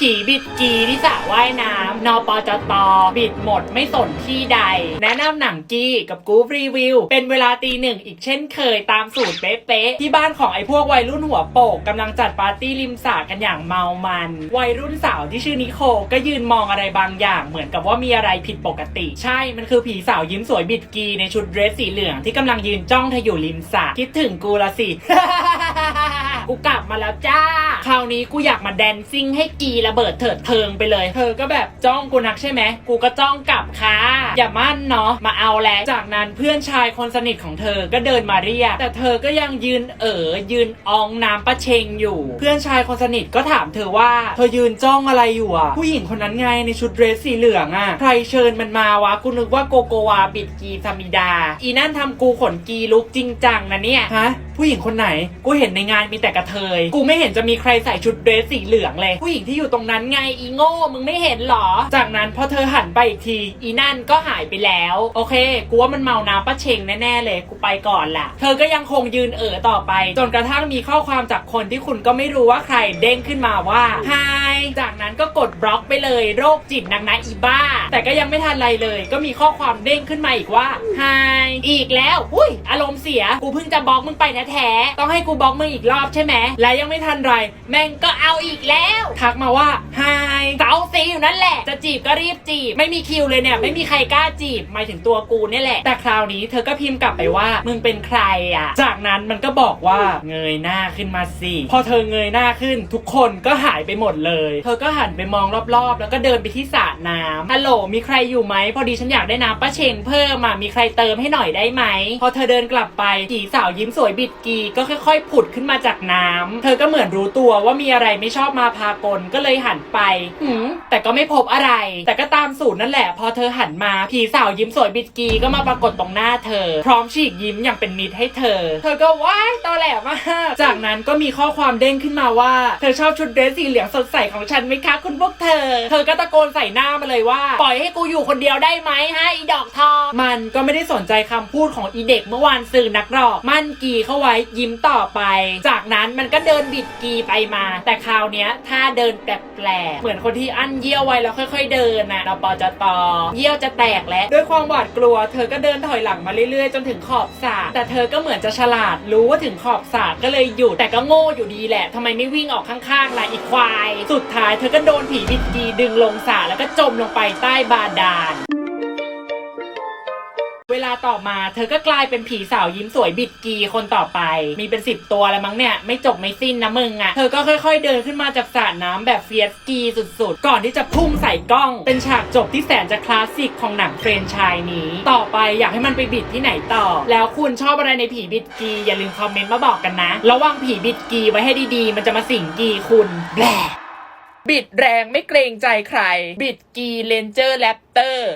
ผีบิดกีที่สระว่ายน้ำนปจตบิดหมดไม่สนที่ใด แนะนำหนังกีกับกูฟรีวิว เป็นเวลาตีหนึ่งอีกเช่นเคยตามสูตรเป๊ะๆที่บ้านของไอ้พวกวัยรุ่นหัวโปกกำลังจัดปาร์ตี้ริมสระกันอย่างเมามัน วัยรุ่นสาวที่ชื่อนิโคก็ยืนมองอะไรบางอย่างเหมือนกับว่ามีอะไรผิดปกติ ใช่มันคือผีสาวยิ้มสวยบิดกีในชุดเดรสสีเหลืองที่กำลังยืนจ้องเธออยู่ริมสระคิดถึงกูละสิ กูกลับมาแล้วจ้า คราวนี้กูอยากมาแดนซิ่งให้กีระเบิดเถิดเทิงไปเลย เธอก็แบบจ้องกูนักใช่ไหม กูก็จ้องกลับค่ะ อย่ามั่นเนาะ มาเอาแล้ว จากนั้นเพื่อนชายคนสนิทของเธอก็เดินมาเรียก แต่เธอก็ยังยืนเอ๋อยืนอองน้ำประเชงอยู่ เพื่อนชายคนสนิทก็ถามเธอว่า เธอยืนจ้องอะไรอยู่อะ ผู้หญิงคนนั้นไงในชุดเดรสสีเหลืองอะ ใครเชิญมันมาวะ กูนึกว่าโกโกวาบิดกีซามิดา อีนั่นทำกูขนกีลุกจริงจังนะเนี่ย ฮะ ผู้หญิงคนไหน กูเห็นในงานมีแต่กระเทย กูไม่เห็นจะมีใครใส่ชุดเดรสสีเหลืองเลย ผู้หญิงที่อยู่ตรงนั้นไงอีโง่มึงไม่เห็นหรอ จากนั้นพอเธอหันไปอีกที อีนั่นก็หายไปแล้ว โอเค กูว่ามันเมาน้ำป้าเชงแน่ๆเลย กูไปก่อนละเธอก็ยังคงยืนเอ๋อต่อไป จนกระทั่งมีข้อความจากคนที่คุณก็ไม่รู้ว่าใครเด้งขึ้นมาว่าไฮจากนั้นก็ กดบล็อกไปเลยโรคจิตนักนะอีบ้า แต่ก็ยังไม่ทันไรเลย ก็มีข้อความเด้งขึ้นมาอีกว่าไฮอีกแล้วอุ้ยอารมณ์เสียกูเพิ่งจะบล็อกมึงไปนะแท้ต้องให้กูบล็อกมึงอีกรอบใช่ไหมและยังไม่ทันไร แม่งก็เอาอีกแล้วทักมาว่าไฮเจ้าซีอยู่นั่นแหละ จะจีบก็รีบจีบ ไม่มีคิวเลยเนี่ย ไม่มีใครกล้าจีบหมายถึงตัวกูเนี่ยแหละ แต่คราวนี้เธอก็พิมพ์กลับไปว่า มึงเป็นใครอะ จากนั้นมันก็บอกว่าเงยหน้าขึ้นมาสิ พอเธอเงยหน้าขึ้นทุกคนก็หายไปหมดเลย เธอก็หันไปมองรอบๆ แล้วก็เดินไปที่สระน้ำฮัลโหลมีใครอยู่ไหมพอดีฉันอยากได้น้ำป้าเชงเพิ่มอะมีใครเติมให้หน่อยได้ไหมพอเธอเดินกลับไปกีสาวยิ้มสวยบิดกีก็ค่อยๆ ผุดขึ้นมาจากน้ำเธอก็เหมือนรู้ตัวว่ามีอะไรไม่ชอบมาพากลก็เลยหันไปหืมแต่ก็ไม่พบอะไร แต่ก็ตามสูตรนั่นแหละ พอเธอหันมาผีสาวยิ้มสวยบิดกีก็มาปรากฏตรงหน้าเธอ พร้อมฉีกยิ้มอย่างเป็นมิตรให้เธอ เธอก็ว้ายตอแหลมากจากนั้นก็มีข้อความเด้งขึ้นมาว่า เธอชอบชุดเดรสสีเหลืองสดใสของฉันไหมคะคุณพวกเธอ เธอก็ตะโกนใส่หน้ามาเลยว่า ปล่อยให้กูอยู่คนเดียวได้ไหมฮะอีดอกทองมันก็ไม่ได้สนใจคำพูดของอีเด็กเมื่อวานสื่อนักหรอก มันกีเข้าไว้ยิ้มต่อไป จากนั้นมันก็เดินบิดกีไปมา แต่คราวเนี้ยท่าเดินแปลกๆเหมือนคนที่อั้นเยี่ยวไว้แล้วค่อย ๆ เดินน่ะเราปอจะตอเยี่ยวจะแตกแล้วด้วยความหวาดกลัว เธอก็เดินถอยหลังมาเรื่อยๆ จนถึงขอบสระแต่เธอก็เหมือนจะฉลาดรู้ว่าถึงขอบสระก็เลยหยุดแต่ก็โง่อยู่ดีแหละทำไมไม่วิ่งออกข้างๆล่ะอีควาย สุดท้ายเธอก็โดนผีบิดกีดึงลงสระแล้วก็จมลงไปใต้บาดาล เวลาต่อมาเธอก็กลายเป็นผีสาวยิ้มสวยบิดกีคนต่อไป มีเป็นสิบตัวแล้วมั้งเนี่ย ไม่จบไม่สิ้นนะมึงอะ่ะ เธอก็ค่อยๆเดินขึ้นมาจากสระน้ำแบบเฟียสกีสุดๆ ก่อนที่จะพุ่งใส่กล้อง เป็นฉากจบที่แสนจะคลาสสิกของหนังเฟรนไชายนี้ ต่อไปอยากให้มันไปบิดที่ไหนต่อ แล้วคุณชอบอะไรในผีบิดกีอย่าลืมคอมเมนต์มาบอกกันนะ ระวังผีบิดกีไว้ให้ดีๆ มันจะมาสิงกีคุณแบล บิดแรงไม่เกรงใจใคร บิดกีเลนเจอร์แรปเตอร์